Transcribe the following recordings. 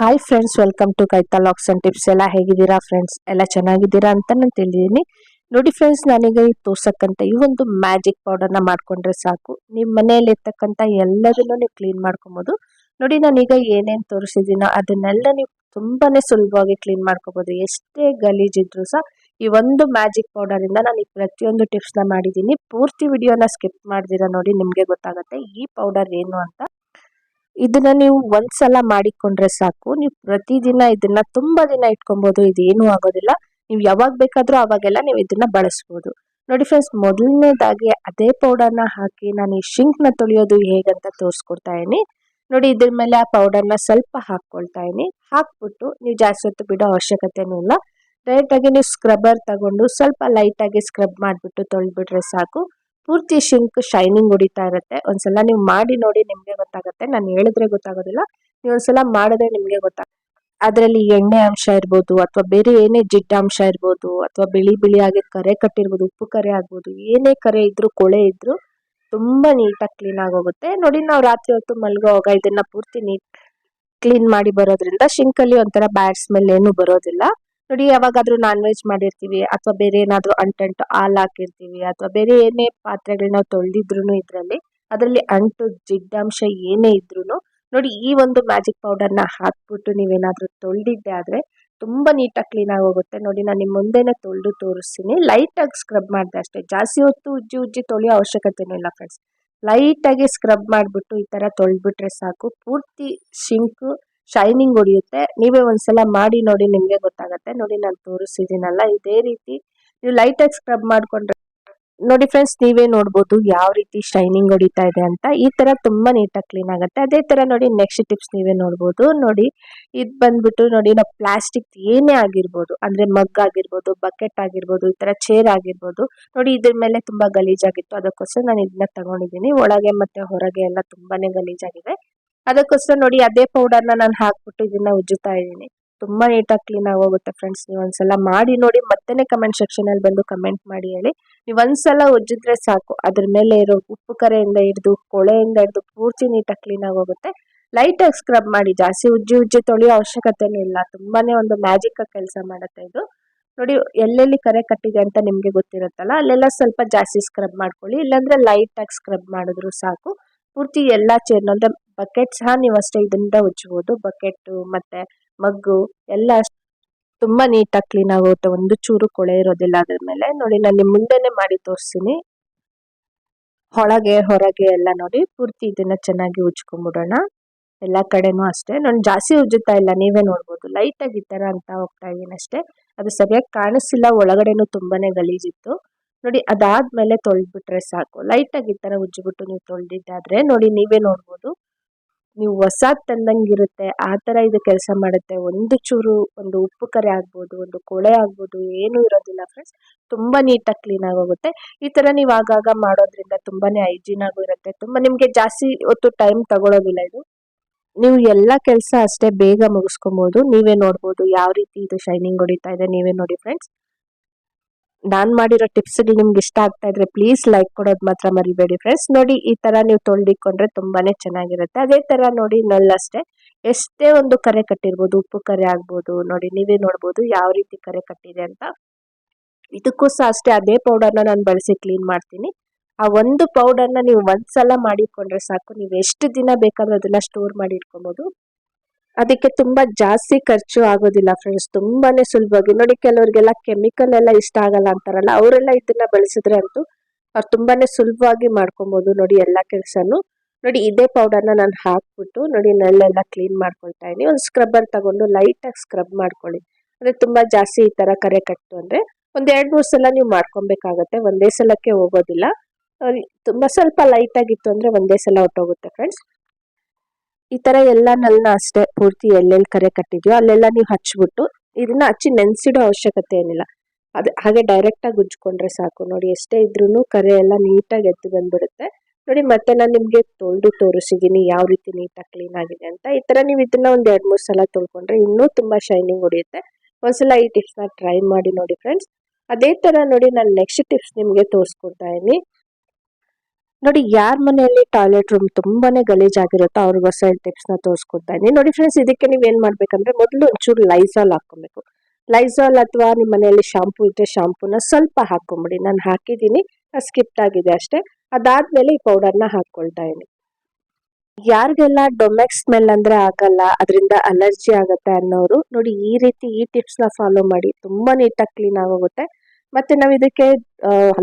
Hi friends welcome to ಕೈತಾ ಲಾಕ್ಸ್ and tips ಎಲ್ಲ ಹೇಗಿದ್ದೀರಾ ಫ್ರೆಂಡ್ಸ್ ಎಲ್ಲ ಚೆನ್ನಾಗಿದ್ದೀರಾ ಅಂತ ನಾನು ತಿಳಿದೀನಿ ನೋಡಿ ಫ್ರೆಂಡ್ಸ್ ನನಗೆ ಈ ತೋರ್ಸಕ್ಕಂತ ಈ ಒಂದು ಮ್ಯಾಜಿಕ್ ಪೌಡರ್ನ ಮಾಡ್ಕೊಂಡ್ರೆ ಸಾಕು. ನಿಮ್ಮ ಮನೆಯಲ್ಲಿ ಇರ್ತಕ್ಕಂಥ ಎಲ್ಲದನ್ನು ನೀವು ಕ್ಲೀನ್ ಮಾಡ್ಕೊಬೋದು. ನೋಡಿ ನಾನೀಗ ಏನೇನು ತೋರಿಸಿದ್ದೀನೋ ಅದನ್ನೆಲ್ಲ ನೀವು ತುಂಬಾ ಸುಲಭವಾಗಿ ಕ್ಲೀನ್ ಮಾಡ್ಕೋಬೋದು. ಎಷ್ಟೇ ಗಲೀಜಿದ್ರು ಸಹ ಈ ಒಂದು ಮ್ಯಾಜಿಕ್ ಪೌಡರಿಂದ ನಾನು ಈ ಪ್ರತಿಯೊಂದು ಟಿಪ್ಸ್ನ ಮಾಡಿದ್ದೀನಿ. ಪೂರ್ತಿ ವಿಡಿಯೋನ ಸ್ಕಿಪ್ ಮಾಡಿದಿರ ನೋಡಿ ನಿಮಗೆ ಗೊತ್ತಾಗುತ್ತೆ ಈ ಪೌಡರ್ ಏನು ಅಂತ. ಇದನ್ನ ನೀವು ಒಂದ್ಸಲ ಮಾಡಿಕೊಂಡ್ರೆ ಸಾಕು. ನೀವು ಪ್ರತಿದಿನ ಇದನ್ನ ತುಂಬಾ ದಿನ ಇಟ್ಕೊಬಹುದು ಇದೇನು ಆಗೋದಿಲ್ಲ. ನೀವು ಯಾವಾಗ ಬೇಕಾದ್ರೂ ಅವಾಗೆಲ್ಲ ನೀವು ಇದನ್ನ ಬಳಸ್ಬೋದು. ನೋಡಿ ಫ್ರೆಂಡ್ಸ್ ಮೊದಲನೇದಾಗಿ ಅದೇ ಪೌಡರ್ನ ಹಾಕಿ ನಾನು ಈ ಶಿಂಕ್ನ ತೊಳೆಯೋದು ಹೇಗಂತ ತೋರಿಸ್ಕೊಡ್ತಾ ಇದೀನಿ ನೋಡಿ ಇದ್ರ ಮೇಲೆ ಆ ಪೌಡರ್ನ ಸ್ವಲ್ಪ ಹಾಕ್ಕೊಳ್ತಾ ಇದೀನಿ ಹಾಕ್ಬಿಟ್ಟು ನೀವು ಜಾಸ್ತಿ ಹೊತ್ತು ಬಿಡೋ ಅವಶ್ಯಕತೆನೂ ಇಲ್ಲ. ಡೈರೆಕ್ಟ್ ಆಗಿ ನೀವು ಸ್ಕ್ರಬ್ಬರ್ ತಗೊಂಡು ಸ್ವಲ್ಪ ಲೈಟ್ ಆಗಿ ಸ್ಕ್ರಬ್ ಮಾಡಿಬಿಟ್ಟು ತೊಳೆದ್ಬಿಟ್ರೆ ಸಾಕು. ಪೂರ್ತಿ ಶಿಂಕ್ ಶೈನಿಂಗ್ ಹೊಡಿತಾ ಇರುತ್ತೆ. ಒಂದ್ಸಲ ನೀವು ಮಾಡಿ ನೋಡಿ ನಿಮ್ಗೆ ಗೊತ್ತಾಗುತ್ತೆ. ನಾನು ಹೇಳಿದ್ರೆ ಗೊತ್ತಾಗೋದಿಲ್ಲ. ನೀವು ಒಂದ್ಸಲ ಮಾಡಿದ್ರೆ ನಿಮ್ಗೆ ಗೊತ್ತಾಗುತ್ತೆ ಅದರಲ್ಲಿ ಎಣ್ಣೆ ಅಂಶ ಇರ್ಬೋದು, ಅಥವಾ ಬೇರೆ ಏನೇ ಜಿಡ್ಡಾಂಶ ಇರ್ಬೋದು, ಅಥವಾ ಬಿಳಿ ಬಿಳಿ ಆಗಿ ಕರೆ ಕಟ್ಟಿರ್ಬೋದು, ಉಪ್ಪು ಕರೆ ಆಗ್ಬೋದು, ಏನೇ ಕರೆ ಇದ್ರು, ಕೊಳೆ ಇದ್ರು ತುಂಬಾ ನೀಟಾಗಿ ಕ್ಲೀನ್ ಆಗೋಗುತ್ತೆ ನೋಡಿ ನಾವು ರಾತ್ರಿ ಹೊತ್ತು ಮಲ್ಗೋವಾಗ ಇದನ್ನ ಪೂರ್ತಿ ನೀಟ್ ಕ್ಲೀನ್ ಮಾಡಿ ಬರೋದ್ರಿಂದ, ಶಿಂಕಲ್ಲಿ ಒಂಥರ ಬ್ಯಾಡ್ ಸ್ಮೆಲ್ ಏನು ಬರೋದಿಲ್ಲ. ನೋಡಿ, ಯಾವಾಗಾದ್ರೂ ನಾನ್ ವೆಜ್ ಮಾಡಿರ್ತೀವಿ ಅಥವಾ ಬೇರೆ ಏನಾದರೂ ಅಂಟಂಟು ಹಾಲು ಹಾಕಿರ್ತೀವಿ ಅಥವಾ ಬೇರೆ ಏನೇ ಪಾತ್ರೆಗಳನ್ನ ತೊಳೆದಿದ್ರು ಇದರಲ್ಲಿ, ಅದರಲ್ಲಿ ಅಂಟು, ಜಿಡ್ಡಾಂಶ ಏನೇ ಇದ್ರೂ ನೋಡಿ, ಈ ಒಂದು ಮ್ಯಾಜಿಕ್ ಪೌಡರ್ನ ಹಾಕ್ಬಿಟ್ಟು ನೀವೇನಾದ್ರೂ ತೊಳೆದಿದ್ದೆ ಆದರೆ ತುಂಬ ನೀಟಾಗಿ ಕ್ಲೀನ್ ಆಗೋಗುತ್ತೆ ಹೋಗುತ್ತೆ. ನೋಡಿ, ನಾನು ನಿಮ್ಮ ಮುಂದೆನೆ ತೊಳೆದು ತೋರಿಸ್ತೀನಿ. ಲೈಟಾಗಿ ಸ್ಕ್ರಬ್ ಮಾಡಿದೆ ಅಷ್ಟೇ. ಜಾಸ್ತಿ ಹೊತ್ತು ಉಜ್ಜಿ ಉಜ್ಜಿ ತೊಳೆಯೋ ಅವಶ್ಯಕತೆನೂ ಇಲ್ಲ ಫ್ರೆಂಡ್ಸ್ ಲೈಟಾಗಿ ಸ್ಕ್ರಬ್ ಮಾಡಿಬಿಟ್ಟು ಈ ತರ ತೊಳೆದ್ಬಿಟ್ರೆ ಸಾಕು. ಪೂರ್ತಿ ಶಿಂಕು ಶೈನಿಂಗ್ ಹೊಡಿಯುತ್ತೆ. ನೀವೇ ಒಂದ್ಸಲ ಮಾಡಿ ನೋಡಿ ನಿಮ್ಗೆ ಗೊತ್ತಾಗುತ್ತೆ. ನೋಡಿ ನಾನು ತೋರಿಸಿದ್ದೀನಲ್ಲ, ಇದೇ ರೀತಿ ನೀವು ಲೈಟ್ ಆಗಿ ಸ್ಕ್ರಬ್ ಮಾಡ್ಕೊಂಡ್ರೆ ನೋಡಿ ಫ್ರೆಂಡ್ಸ್ ನೀವೇ ನೋಡ್ಬೋದು ಯಾವ ರೀತಿ ಶೈನಿಂಗ್ ಹೊಡಿತಾ ಇದೆ ಅಂತ. ಈ ತರ ತುಂಬಾ ನೀಟಾಗಿ ಕ್ಲೀನ್ ಆಗುತ್ತೆ. ಅದೇ ತರ ನೋಡಿ ನೆಕ್ಸ್ಟ್ ಟಿಪ್ಸ್ ನೀವೇ ನೋಡ್ಬೋದು. ನೋಡಿ ಇದು ಬಂದ್ಬಿಟ್ಟು ನೋಡಿ ನಾವು ಪ್ಲಾಸ್ಟಿಕ್ ಏನೇ ಆಗಿರ್ಬೋದು, ಅಂದ್ರೆ ಮಗ್ ಆಗಿರ್ಬೋದು ಬಕೆಟ್ ಆಗಿರ್ಬೋದು, ಈ ತರ ಚೇರ್ ಆಗಿರ್ಬೋದು, ನೋಡಿ ಇದ್ರ ಮೇಲೆ ತುಂಬಾ ಗಲೀಜಾಗಿತ್ತು. ಅದಕ್ಕೋಸ್ಕರ ನಾನು ಇದನ್ನ ತಗೊಂಡಿದ್ದೀನಿ. ಒಳಗೆ ಮತ್ತೆ ಹೊರಗೆ ಎಲ್ಲ ತುಂಬಾನೇ ಗಲೀಜಾಗಿದೆ. ಅದಕ್ಕೋಸ್ಕರ ನೋಡಿ ಅದೇ ಪೌಡರ್ನ ನಾನು ಹಾಕ್ಬಿಟ್ಟು ಇದನ್ನ ಉಜ್ಜುತ್ತಾ ಇದ್ದೀನಿ. ತುಂಬಾ ನೀಟಾಗಿ ಕ್ಲೀನ್ ಆಗೋಗುತ್ತೆ ಫ್ರೆಂಡ್ಸ್ ನೀವು ಒಂದ್ಸಲ ಮಾಡಿ ನೋಡಿ, ಮತ್ತೆನೇ ಕಮೆಂಟ್ ಸೆಕ್ಷನ್ ಅಲ್ಲಿ ಬಂದು ಕಮೆಂಟ್ ಮಾಡಿ ಹೇಳಿ. ನೀವು ಒಂದ್ಸಲ ಉಜ್ಜಿದ್ರೆ ಸಾಕು. ಅದ್ರ ಮೇಲೆ ಇರೋ ಉಪ್ಪು ಕರೆಯಿಂದ ಹಿಡಿದು ಕೊಳೆಯಿಂದ ಹಿಡಿದು ಪೂರ್ತಿ ನೀಟಾಗಿ ಕ್ಲೀನ್ ಆಗೋಗುತ್ತೆ. ಲೈಟ್ ಆಗಿ ಸ್ಕ್ರಬ್ ಮಾಡಿ, ಜಾಸ್ತಿ ಉಜ್ಜಿ ಉಜ್ಜಿ ತೊಳೆಯೋ ಅವಶ್ಯಕತೆನೂ ಇಲ್ಲ. ತುಂಬಾನೇ ಒಂದು ಮ್ಯಾಜಿಕ್ ಕೆಲಸ ಮಾಡುತ್ತೆ ಇದು. ನೋಡಿ, ಎಲ್ಲೆಲ್ಲಿ ಕರೆ ಕಟ್ಟಿದೆ ಅಂತ ನಿಮ್ಗೆ ಗೊತ್ತಿರುತ್ತಲ್ಲ, ಅಲ್ಲೆಲ್ಲ ಸ್ವಲ್ಪ ಜಾಸ್ತಿ ಸ್ಕ್ರಬ್ ಮಾಡ್ಕೊಳ್ಳಿ. ಇಲ್ಲಾಂದ್ರೆ ಲೈಟ್ ಆಗಿ ಸ್ಕ್ರಬ್ ಮಾಡಿದ್ರು ಸಾಕು. ಪೂರ್ತಿ ಎಲ್ಲ ಚೇರ್ನ ಅಂದ್ರೆ ಬಕೆಟ್ ಸಹ ನೀವು ಅಷ್ಟೇ ಇದರಿಂದ ಉಜ್ಜಬಹುದು ಬಕೆಟ್ ಮತ್ತೆ ಮಗ್ಗು ಎಲ್ಲ ತುಂಬಾ ನೀಟಾಗಿ ಕ್ಲೀನ್ ಆಗುತ್ತೆ ಒಂದು ಚೂರು ಕೊಳೆ ಇರೋದಿಲ್ಲ ಅದ್ರ ಮೇಲೆ. ನೋಡಿ, ನಾನು ನಿಮ್ ಮುಂದೆನೆ ಮಾಡಿ ತೋರಿಸ್ತೀನಿ. ಒಳಗೆ ಹೊರಗೆ ಎಲ್ಲ ನೋಡಿ, ಪೂರ್ತಿ ಇದನ್ನ ಚೆನ್ನಾಗಿ ಉಜ್ಕೊಂಡ್ಬಿಡೋಣ ಎಲ್ಲಾ ಕಡೆನೂ ಅಷ್ಟೇ. ನಾನು ಜಾಸ್ತಿ ಉಜ್ಜುತ್ತಾ ಇಲ್ಲ. ನೀವೇ ನೋಡ್ಬೋದು. ಲೈಟ್ ಆಗಿ ಈ ಅಂತ ಹೋಗ್ತಾ ಇದ್ದೀನಿ ಅಷ್ಟೇ. ಅದು ಸರಿಯಾಗಿ ಕಾಣಿಸ್ತಿಲ್ಲ. ಒಳಗಡೆನೂ ತುಂಬಾನೇ ಗಲೀಜಿತ್ತು. ನೋಡಿ ಅದಾದ್ಮೇಲೆ ತೊಳೆದ್ಬಿಟ್ರೆ ಸಾಕು. ಲೈಟ್ ಆಗಿ ಈ ಥರ ಉಜ್ಜಿಬಿಟ್ಟು ನೀವು ತೊಳೆದಿದ್ದಾದರೆ ನೋಡಿ ನೀವೇ ನೋಡ್ಬೋದು. ನೀವು ಹೊಸ ತಂದಂಗಿರುತ್ತೆ. ಆ ಥರ ಇದು ಕೆಲಸ ಮಾಡುತ್ತೆ. ಒಂದು ಚೂರು, ಒಂದು ಉಪ್ಪು ಕರೆ ಆಗ್ಬೋದು, ಒಂದು ಕೊಳೆ ಆಗ್ಬೋದು, ಏನು ಇರೋದಿಲ್ಲ ಫ್ರೆಂಡ್ಸ್ ತುಂಬಾ ನೀಟಾಗಿ ಕ್ಲೀನ್ ಹೋಗುತ್ತೆ ಈ ತರ ನೀವು ಆಗಾಗ ಮಾಡೋದ್ರಿಂದ ಹೈಜೀನ್ ಆಗು ಇರುತ್ತೆ. ತುಂಬಾ ನಿಮಗೆ ಜಾಸ್ತಿ ಹೊತ್ತು ಟೈಮ್ ತಗೊಳ್ಳೋದಿಲ್ಲ ಇದು. ನೀವು ಎಲ್ಲ ಕೆಲಸ ಅಷ್ಟೇ ಬೇಗ ಮುಗಿಸ್ಕೊಬಹುದು ನೀವೇ ನೋಡ್ಬೋದು ಯಾವ ರೀತಿ ಇದು ಶೈನಿಂಗ್ ಹೊಡಿತಾ ಇದೆ. ನೀವೇ ನೋಡಿ ಫ್ರೆಂಡ್ಸ್ ನಾನ್ ಮಾಡಿರೋ ಟಿಪ್ಸ್ಗಳು ನಿಮ್ಗೆ ಇಷ್ಟ ಆಗ್ತಾ ಇದ್ರೆ ಪ್ಲೀಸ್ ಲೈಕ್ ಕೊಡೋದು ಮಾತ್ರ ಮರಿಬೇಡಿ ಫ್ರೆಂಡ್ಸ್ ನೋಡಿ, ಈ ತರ ನೀವು ತೊಳ್ದಿಕೊಂಡ್ರೆ ತುಂಬಾನೇ ಚೆನ್ನಾಗಿರುತ್ತೆ. ಅದೇ ತರ ನೋಡಿ ನಲ್ಲಷ್ಟೇ ಎಷ್ಟೇ ಒಂದು ಕರೆ ಕಟ್ಟಿರ್ಬೋದು, ಉಪ್ಪು ಕರೆ ಆಗ್ಬೋದು, ನೋಡಿ ನೀವೇ ನೋಡ್ಬೋದು ಯಾವ ರೀತಿ ಕರೆ ಕಟ್ಟಿದೆ ಅಂತ. ಇದಕ್ಕೂ ಸಹ ಅಷ್ಟೇ, ಅದೇ ಪೌಡರ್ನ ನಾನು ಬಳಸಿ ಕ್ಲೀನ್ ಮಾಡ್ತೀನಿ. ಆ ಒಂದು ಪೌಡರ್ನ ನೀವು ಒಂದ್ಸಲ ಮಾಡಿಕೊಂಡ್ರೆ ಸಾಕು. ನೀವು ಎಷ್ಟು ದಿನ ಬೇಕಾದ್ರೂ ಅದನ್ನ ಸ್ಟೋರ್ ಮಾಡಿ ಇಟ್ಕೊಬಹುದು ಅದಕ್ಕೆ ತುಂಬಾ ಜಾಸ್ತಿ ಖರ್ಚು ಆಗೋದಿಲ್ಲ ಫ್ರೆಂಡ್ಸ್ ತುಂಬಾನೇ ಸುಲಭವಾಗಿ. ನೋಡಿ, ಕೆಲವರಿಗೆಲ್ಲ ಕೆಮಿಕಲ್ ಎಲ್ಲ ಇಷ್ಟ ಆಗಲ್ಲ ಅಂತಾರಲ್ಲ, ಅವರೆಲ್ಲ ಇದನ್ನ ಬಳಸಿದ್ರೆ ಅಂತೂ ಅವ್ರು ತುಂಬಾನೇ ಸುಲಭವಾಗಿ ಮಾಡ್ಕೊಬಹುದು ನೋಡಿ ಎಲ್ಲಾ ಕೆಲಸನು. ನೋಡಿ, ಇದೇ ಪೌಡರ್ನ ನಾನು ಹಾಕ್ಬಿಟ್ಟು ನೋಡಿ ನೆಲ್ಲೆಲ್ಲ ಕ್ಲೀನ್ ಮಾಡ್ಕೊಳ್ತಾ ಇದೀನಿ ಒಂದು ಸ್ಕ್ರಬ್ಬರ್ ತಗೊಂಡು ಲೈಟ್ ಆಗಿ ಸ್ಕ್ರಬ್ ಮಾಡ್ಕೊಳ್ಳಿ. ಅಂದ್ರೆ ತುಂಬಾ ಜಾಸ್ತಿ ಈ ತರ ಕರೆ ಕಟ್ಟು ಅಂದ್ರೆ ಒಂದ್ ಎರಡ್, ಮೂರ್ ಸಲ ನೀವು ಮಾಡ್ಕೊಬೇಕಾಗತ್ತೆ. ಒಂದೇ ಸಲಕ್ಕೆ ಹೋಗೋದಿಲ್ಲ. ತುಂಬಾ ಸ್ವಲ್ಪ ಲೈಟ್ ಆಗಿತ್ತು ಅಂದ್ರೆ ಒಂದೇ ಸಲ ಹೊಟ್ಟೋಗುತ್ತೆ ಫ್ರೆಂಡ್ಸ್ ಈ ತರ ಎಲ್ಲ ನಲ್ನ ಅಷ್ಟೇ ಪೂರ್ತಿ ಎಲ್ಲೆಲ್ಲಿ ಕರೆ ಕಟ್ಟಿದ್ಯೋ ಅಲ್ಲೆಲ್ಲ ನೀವು ಹಚ್ಬಿಟ್ಟು ಇದನ್ನ ಹಚ್ಚಿ ನೆನ್ಸಿಡೋ ಅವಶ್ಯಕತೆ ಏನಿಲ್ಲ. ಅದು ಹಾಗೆ ಡೈರೆಕ್ಟ್ ಆಗಿ ಉಜ್ಕೊಂಡ್ರೆ ಸಾಕು. ನೋಡಿ ಎಷ್ಟೇ ಇದ್ರೂ ಕರೆ ಎಲ್ಲ ನೀಟಾಗಿ ಎದ್ದು ಬಂದ್ಬಿಡುತ್ತೆ. ನೋಡಿ ಮತ್ತೆ ನಾನು ನಿಮ್ಗೆ ತೊಳೆದು ತೋರಿಸಿದೀನಿ ಯಾವ ರೀತಿ ನೀಟಾಗಿ ಕ್ಲೀನ್ ಆಗಿದೆ ಅಂತ. ಈ ತರ ನೀವು ಇದನ್ನ ಒಂದ್ ಎರಡ್ ಮೂರ್ ಸಲ ತೊಳ್ಕೊಂಡ್ರೆ ಇನ್ನೂ ತುಂಬಾ ಶೈನಿಂಗ್ ಹೊಡಿಯುತ್ತೆ. ಒಂದ್ಸಲ ಈ ಟಿಪ್ಸ್ನ ಟ್ರೈ ಮಾಡಿ ನೋಡಿ ಫ್ರೆಂಡ್ಸ್ ಅದೇ ತರ ನೋಡಿ ನಾನು ನೆಕ್ಸ್ಟ್ ಟಿಪ್ಸ್ ನಿಮ್ಗೆ ತೋರಿಸ್ಕೊಡ್ತಾ ಇದೀನಿ ನೋಡಿ, ಯಾರ ಮನೆಯಲ್ಲಿ ಟಾಯ್ಲೆಟ್ ರೂಮ್ ತುಂಬಾನೇ ಗಲೀಜಾಗಿರುತ್ತೋ ಹೊಸ ಟಿಪ್ಸ್ನ ತೋರಿಸ್ಕೊಡ್ತಾ ಇದ್ದೀನಿ. ನೋಡಿ ಫ್ರೆಂಡ್ಸ್ ಇದಕ್ಕೆ ನೀವೇನ್ ಮಾಡ್ಬೇಕಂದ್ರೆ ಮೊದಲು ಒಂಚೂರು ಲೈಸಾಲ್ ಹಾಕೊಬೇಕು ಲೈಸಾಲ್ ಅಥವಾ ನಿಮ್ಮ ಮನೆಯಲ್ಲಿ ಶಾಂಪೂ ಇದ್ರೆ ಶಾಂಪೂನ ಸ್ವಲ್ಪ ಹಾಕೊಂಬಿಡಿ ನಾನು ಹಾಕಿದ್ದೀನಿ ಸ್ಕಿಪ್ ಆಗಿದೆ ಅಷ್ಟೇ. ಅದಾದ್ಮೇಲೆ ಈ ಪೌಡರ್ನ ಹಾಕೊಳ್ತಾ ಇದ್ದೀನಿ. ಯಾರಿಗೆಲ್ಲ ಡೊಮೆಕ್ಸ್ ಸ್ಮೆಲ್ ಅಂದ್ರೆ ಆಗಲ್ಲ, ಅದರಿಂದ ಅಲರ್ಜಿ ಆಗುತ್ತೆ ಅನ್ನೋರು, ನೋಡಿ ಈ ರೀತಿ ಈ ಟಿಪ್ಸ್ನ ಫಾಲೋ ಮಾಡಿ. ತುಂಬಾ ನೀಟಾಗಿ ಕ್ಲೀನ್ ಆಗೋಗುತ್ತೆ. ಮತ್ತೆ ನಾವು ಇದಕ್ಕೆ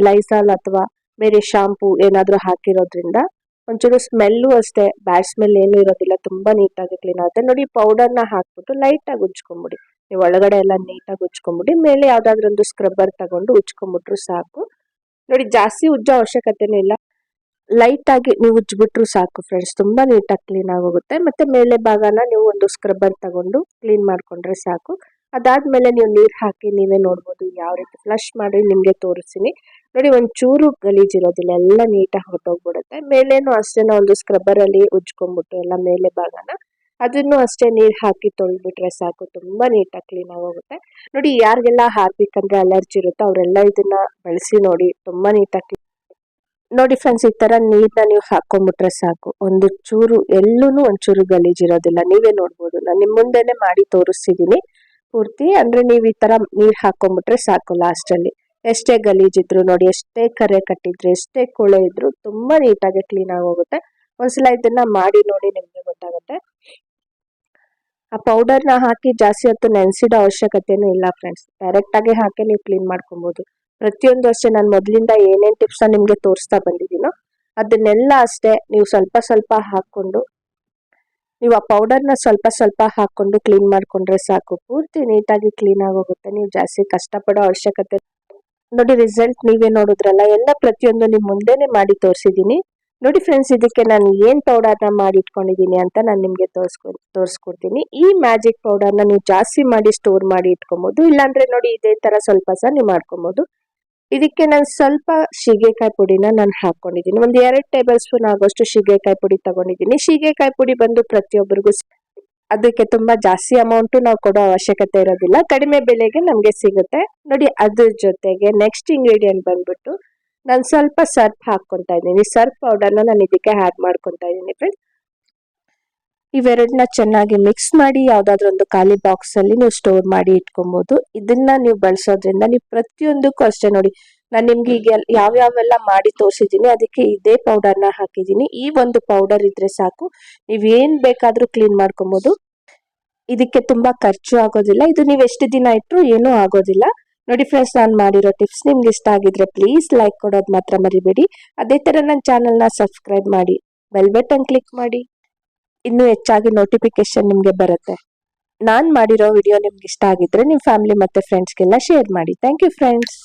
ಲೈಸಾಲ್ ಅಥವಾ ಬೇರೆ ಶಾಂಪೂ ಏನಾದರೂ ಹಾಕಿರೋದ್ರಿಂದ ಒಂಚೂರು ಸ್ಮೆಲ್ಲು ಅಷ್ಟೇ ಬ್ಯಾಡ್ ಸ್ಮೆಲ್ ಏನೂ ಇರೋದಿಲ್ಲ, ತುಂಬ ನೀಟಾಗಿ ಕ್ಲೀನ್ ಆಗುತ್ತೆ. ನೋಡಿ ಪೌಡರ್ನ ಹಾಕ್ಬಿಟ್ಟು ಲೈಟಾಗಿ ಉಜ್ಕೊಂಬಿಡಿ. ನೀವು ಒಳಗಡೆ ಎಲ್ಲ ನೀಟಾಗಿ ಉಜ್ಕೊಂಬಿಡಿ, ಮೇಲೆ ಯಾವುದಾದ್ರೂ ಒಂದು ಸ್ಕ್ರಬ್ಬರ್ ತಗೊಂಡು ಉಜ್ಕೊಂಬಿಟ್ರು ಸಾಕು. ನೋಡಿ, ಜಾಸ್ತಿ ಉಜ್ಜೋ ಅವಶ್ಯಕತೆನೂ ಇಲ್ಲ. ಲೈಟಾಗಿ ನೀವು ಉಜ್ಜಿಬಿಟ್ರು ಸಾಕು ಫ್ರೆಂಡ್ಸ್ ತುಂಬ ನೀಟಾಗಿ ಕ್ಲೀನ್ ಆಗೋಗುತ್ತೆ. ಮತ್ತು ಮೇಲೆ ಭಾಗನ ನೀವು ಒಂದು ಸ್ಕ್ರಬ್ಬರ್ ತಗೊಂಡು ಕ್ಲೀನ್ ಮಾಡಿಕೊಂಡ್ರೆ ಸಾಕು. ಅದಾದ್ಮೇಲೆ ನೀವು ನೀರು ಹಾಕಿ ನೀವೇ ನೋಡ್ಬೋದು, ಯಾವ ರೀತಿ ಫ್ಲಶ್ ಮಾಡಿ ನಿಮಗೆ ತೋರಿಸ್ತೀನಿ. ನೋಡಿ, ಒಂಚೂರು ಗಲೀಜ್ ಇರೋದಿಲ್ಲ, ಎಲ್ಲ ನೀಟಾಗಿ ಹೊಟ್ಟೋಗ್ಬಿಡುತ್ತೆ ಮೇಲೇನು ಅಷ್ಟೇ ಒಂದು ಸ್ಕ್ರಬ್ಬರ್ ಅಲ್ಲಿ ಉಜ್ಕೊಂಡ್ಬಿಟ್ಟು, ಎಲ್ಲ ಮೇಲೆ ಭಾಗನ, ಅದನ್ನು ಅಷ್ಟೇ ನೀರು ಹಾಕಿ ತೊಳ್ಬಿಟ್ರೆ ಸಾಕು, ತುಂಬಾ ನೀಟಾಗಿ ಕ್ಲೀನ್ ಹೋಗುತ್ತೆ ನೋಡಿ, ಯಾರಿಗೆಲ್ಲ ಹಾರ್ಬೇಕಂದ್ರೆ ಅಲರ್ಜಿ ಇರುತ್ತೋ ಅವರೆಲ್ಲ ಇದನ್ನ ಬಳಸಿ ನೋಡಿ, ತುಂಬಾ ನೀಟಾಗಿ ನೋಡಿ ಫ್ರೆಂಡ್ಸ್ ಈ ತರ ನೀರ್ನ ನೀವು ಹಾಕೊಂಡ್ಬಿಟ್ರೆ ಸಾಕು. ಒಂದು ಚೂರು, ಎಲ್ಲೂನು ಒಂಚೂರು ಗಲೀಜಿರೋದಿಲ್ಲ ನೀವೇ ನೋಡ್ಬೋದು. ನಾನು ನಿಮ್ಮ ಮುಂದೆನೆ ಮಾಡಿ ತೋರಿಸ್ತಿದೀನಿ ಪೂರ್ತಿ, ಅಂದ್ರೆ ನೀವು ಈ ತರ ನೀರ್ ಹಾಕೊಂಡ್ಬಿಟ್ರೆ ಸಾಕು ಲಾಸ್ಟ್ ಅಲ್ಲಿ. ಎಷ್ಟೇ ಗಲೀಜ್ ಇದ್ರು ನೋಡಿ, ಎಷ್ಟೇ ಕರೆ ಕಟ್ಟಿದ್ರು, ಎಷ್ಟೇ ಕೊಳೆ ಇದ್ರು ತುಂಬಾ ನೀಟಾಗಿ ಕ್ಲೀನ್ ಆಗೋಗುತ್ತೆ ಒಂದ್ಸಲ ಇದನ್ನ ಮಾಡಿ ನೋಡಿ ನಿಮ್ಗೆ ಗೊತ್ತಾಗುತ್ತೆ. ಆ ಪೌಡರ್ನ ಹಾಕಿ ಜಾಸ್ತಿ ಹೊತ್ತು ನೆನೆಸಿಡೋ ಅವಶ್ಯಕತೆನೂ ಇಲ್ಲ ಫ್ರೆಂಡ್ಸ್ ಡೈರೆಕ್ಟ್ ಆಗಿ ಹಾಕಿ ನೀವು ಕ್ಲೀನ್ ಮಾಡ್ಕೊಬಹುದು ಪ್ರತಿಯೊಂದು ಅಷ್ಟೇ, ನಾನು ಮೊದಲಿಂದ ಏನೇನ್ ಟಿಪ್ಸ್ ನಿಮ್ಗೆ ತೋರಿಸ್ತಾ ಬಂದಿದ್ದೀನೋ ಅದನ್ನೆಲ್ಲ ಅಷ್ಟೇ ನೀವು ಸ್ವಲ್ಪ ಸ್ವಲ್ಪ ಹಾಕೊಂಡು ನೀವು ಆ ಪೌಡರ್ನ ಸ್ವಲ್ಪ ಸ್ವಲ್ಪ ಹಾಕೊಂಡು ಕ್ಲೀನ್ ಮಾಡ್ಕೊಂಡ್ರೆ ಸಾಕು. ಪೂರ್ತಿ ನೀಟಾಗಿ ಕ್ಲೀನ್ ಆಗೋಗುತ್ತೆ. ನೀವು ಜಾಸ್ತಿ ಕಷ್ಟಪಡೋ ಅವಶ್ಯಕತೆ ನೋಡಿ ರಿಸಲ್ಟ್ ನೀವೇ ನೋಡಿದ್ರಲ್ಲ, ಎಲ್ಲ ಪ್ರತಿಯೊಂದು ನಿಮ್ ಮುಂದೆನೆ ಮಾಡಿ ತೋರಿಸಿದೀನಿ. ನೋಡಿ ಫ್ರೆಂಡ್ಸ್ ಇದಕ್ಕೆ ನಾನು ಏನು ಪೌಡರ್ನ ಮಾಡಿ ಇಟ್ಕೊಂಡಿದ್ದೀನಿ ಅಂತ ನಾನು ನಿಮಗೆ ತೋರಿಸ್ಕೊ, ತೋರಿಸ್ಕೊಡ್ತೀನಿ. ಈ ಮ್ಯಾಜಿಕ್ ಪೌಡರ್ನ ನೀವು ಜಾಸ್ತಿ ಮಾಡಿ ಸ್ಟೋರ್ ಮಾಡಿ ಇಟ್ಕೊಬಹುದು ಇಲ್ಲಾಂದ್ರೆ ನೋಡಿ ಇದೇ ತರ ಸ್ವಲ್ಪ ಸಹ ನೀವು ಮಾಡ್ಕೊಬಹುದು ಇದಕ್ಕೆ ನಾನು ಸ್ವಲ್ಪ ಶೀಗೆಕಾಯಿ ಪುಡಿನ ನಾನು ಹಾಕೊಂಡಿದ್ದೀನಿ. ಒಂದು ಎರಡು ಟೇಬಲ್ ಸ್ಪೂನ್ ಆಗೋಷ್ಟು ಶೀಗೆಕಾಯಿ ಪುಡಿ ತಗೊಂಡಿದ್ದೀನಿ. ಶೀಗೆಕಾಯಿ ಪುಡಿ ಬಂದು ಪ್ರತಿಯೊಬ್ಬರಿಗೂ ಅದಕ್ಕೆ ತುಂಬಾ ಜಾಸ್ತಿ ಅಮೌಂಟ್ ನಾವು ಕೊಡೋ ಅವಶ್ಯಕತೆ ಇರೋದಿಲ್ಲ. ಕಡಿಮೆ ಬೆಲೆಗೆ ನಮಗೆ ಸಿಗುತ್ತೆ. ನೋಡಿ, ಅದ್ರ ಜೊತೆಗೆ ನೆಕ್ಸ್ಟ್ ಇಂಗ್ರೀಡಿಯೆಂಟ್ ಬಂದ್ಬಿಟ್ಟು ನಾನು ಸ್ವಲ್ಪ ಸರ್ಫ್ ಹಾಕ್ಕೊತಾ ಇದ್ದೀನಿ. ಸರ್ಫ್ ಪೌಡರ್ನ ನಾನು ಇದಕ್ಕೆ ಆ್ಯಡ್ ಮಾಡ್ಕೊತಾ ಇದ್ದೀನಿ ಫ್ರೆಂಡ್ಸ್ ಇವೆರಡನ್ನ ಚೆನ್ನಾಗಿ ಮಿಕ್ಸ್ ಮಾಡಿ ಯಾವ್ದಾದ್ರು ಒಂದು ಖಾಲಿ ಬಾಕ್ಸ್ ಅಲ್ಲಿ ನೀವು ಸ್ಟೋರ್ ಮಾಡಿ ಇಟ್ಕೊಬಹುದು ಇದನ್ನ ನೀವು ಬಳಸೋದ್ರಿಂದ ನೀವು ಪ್ರತಿಯೊಂದಕ್ಕೂ ಅಷ್ಟೇ ನೋಡಿ, ನಾನು ನಿಮ್ಗೆ ಈಗ ಯಾವ ಯಾವೆಲ್ಲ ಮಾಡಿ ತೋರಿಸಿದ್ದೀನಿ, ಅದಕ್ಕೆ ಇದೇ ಪೌಡರ್ನ ಹಾಕಿದ್ದೀನಿ. ಈ ಒಂದು ಪೌಡರ್ ಇದ್ರೆ ಸಾಕು. ನೀವು ಏನ್ ಬೇಕಾದ್ರೂ ಕ್ಲೀನ್ ಮಾಡ್ಕೊಬಹುದು ಇದಕ್ಕೆ ತುಂಬಾ ಖರ್ಚು ಆಗೋದಿಲ್ಲ. ಇದು ನೀವು ಎಷ್ಟು ದಿನ ಇಟ್ಟರು ಏನೂ ಆಗೋದಿಲ್ಲ. ನೋಡಿ ಫ್ರೆಂಡ್ಸ್ ನಾನು ಮಾಡಿರೋ ಟಿಪ್ಸ್ ನಿಮ್ಗೆ ಇಷ್ಟ ಆಗಿದ್ರೆ ಪ್ಲೀಸ್ ಲೈಕ್ ಕೊಡೋದು ಮಾತ್ರ ಮರಿಬೇಡಿ. ಅದೇ ತರ ನನ್ನ ಚಾನಲ್ನ ಸಬ್ಸ್ಕ್ರೈಬ್ ಮಾಡಿ ಬೆಲ್ ಬಟನ್ ಕ್ಲಿಕ್ ಮಾಡಿ. ಇನ್ನೂ ಹೆಚ್ಚಾಗಿ ನೋಟಿಫಿಕೇಶನ್ ನಿಮಗೆ ಬರುತ್ತೆ. ನಾನು ಮಾಡಿರೋ ವಿಡಿಯೋ ನಿಮ್ಗೆ ಇಷ್ಟ ಆಗಿದ್ರೆ ನಿಮ್ಮ ಫ್ಯಾಮಿಲಿ ಮತ್ತೆ ಫ್ರೆಂಡ್ಸ್ಗೆಲ್ಲ ಶೇರ್ ಮಾಡಿ. Thank you friends